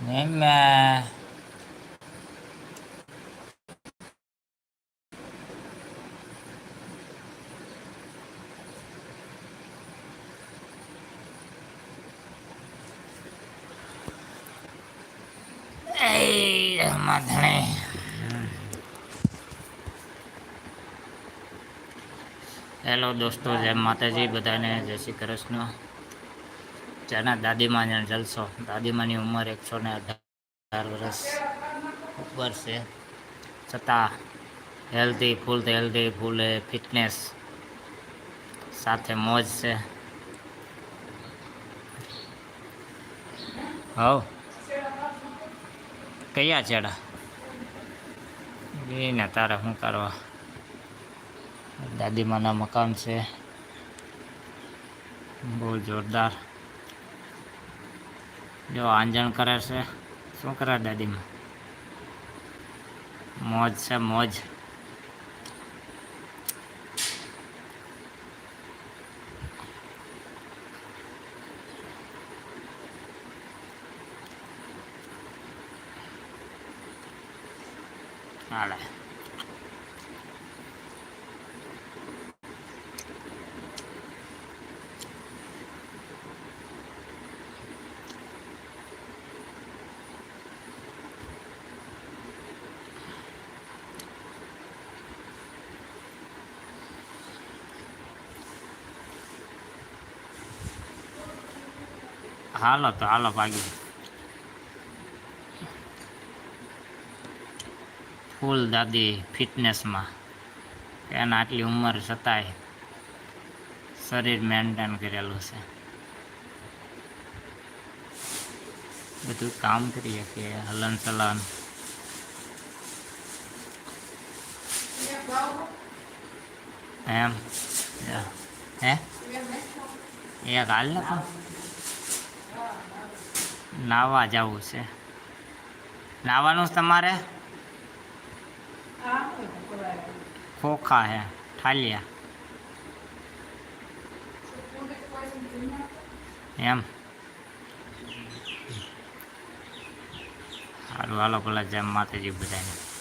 નિમ્યા એ માધણે hello દોસ્તો જય માતાજી બધાને જય શ્રી કૃષ્ણ જેના દાદીમાને જલસો. દાદીમાની ઉંમર એકસો ને અઢાર વર્ષ ઉપર છે. છતાં healthy full healthy full fitness સાથે મોજ છે. હવ. કયા ચેડા? એને તારે શું કરવા? દાદીમાના મકાન છે. બહુ જોરદાર. જો આંજણ કરે છે. શું કરે દાદીમાં? મોજ છે મોજ. હાલે. હાલો તો હાલો ભાગી ફૂલ દાદી ફિટનેસમાં. એના આટલી ઉંમર છતાંય શરીર મેન્ટેન કરેલું છે. બધું કામ કરીએ કે હલન ચલન. એમ, હે? એક હાલ ને પણ નાવા જવું છે. નાવાનું તમારે? ખોખા હે, ઠાલિયા. એમ. સારું હાલો પેલા જેમ માતાજી બધાને.